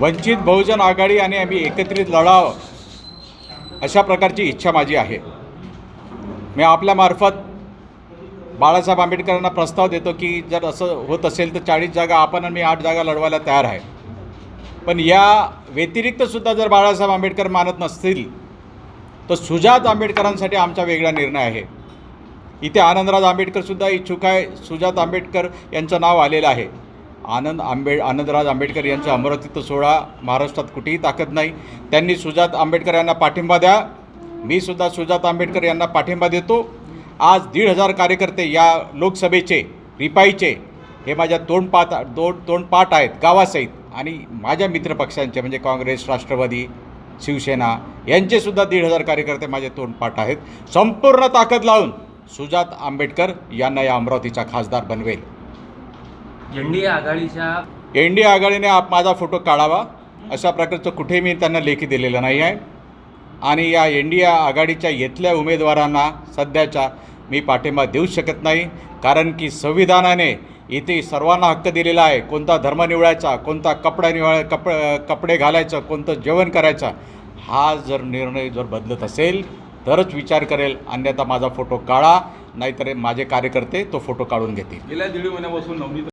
वंचित बहुजन आघाडी आणि आम्ही एकत्रित लढावं अशा प्रकारची इच्छा माझी आहे. मी आपल्यामार्फत बाळासाहेब आंबेडकरांना प्रस्ताव देतो की जर असं होत असेल तर चाळीस जागा आपण आणि मी आठ जागा लढवायला तयार आहे. पण या व्यतिरिक्तसुद्धा जर बाळासाहेब आंबेडकर मानत नसतील तर सुजात आंबेडकरांसाठी आमचा वेगळा निर्णय आहे. इथे आनंदराज आंबेडकरसुद्धा इच्छुक आहे. सुजात आंबेडकर यांचं नाव आलेलं आहे. आनंद आंबे आनंदराज आंबेडकर यांचा अमरावतीत सोहळा महाराष्ट्रात कुठेही ताकद नाही. त्यांनी सुजात आंबेडकर यांना पाठिंबा द्या. मी सुद्धा सुजात आंबेडकर यांना पाठिंबा देतो. आज दीड हजार कार्यकर्ते या लोकसभेचे रिपाईचे हे माझ्या तोंडपात दोन तोंडपाठ आहेत गावासहित. आणि माझ्या मित्रपक्षांचे म्हणजे काँग्रेस राष्ट्रवादी शिवसेना यांचेसुद्धा दीड हजार कार्यकर्ते माझे तोंडपाठ आहेत. संपूर्ण ताकद लावून सुजात आंबेडकर यांना या अमरावतीचा खासदार बनवेल. एनडीए आघाडीच्या एन डी आघाडीने आप माझा फोटो काढावा. अशा प्रकारचं कुठेही मी त्यांना लेखी दिलेलं नाही आहे. आणि या एन डी आघाडीच्या येथल्या उमेदवारांना सध्याच्या मी पाठिंबा देऊ शकत नाही. कारण की संविधानाने इथे सर्वांना हक्क दिलेला आहे. कोणता धर्म निवडायचा कोणता कपडा निवड कप कपडे घालायचं कोणतं जेवण करायचं हा जर निर्णय जर बदलत असेल तरच विचार करेल. अन्यथा माझा फोटो काढा. नाहीतर माझे कार्यकर्ते तो फोटो काढून घेतील. गेल्या दीड महिन्यापासून नवनीत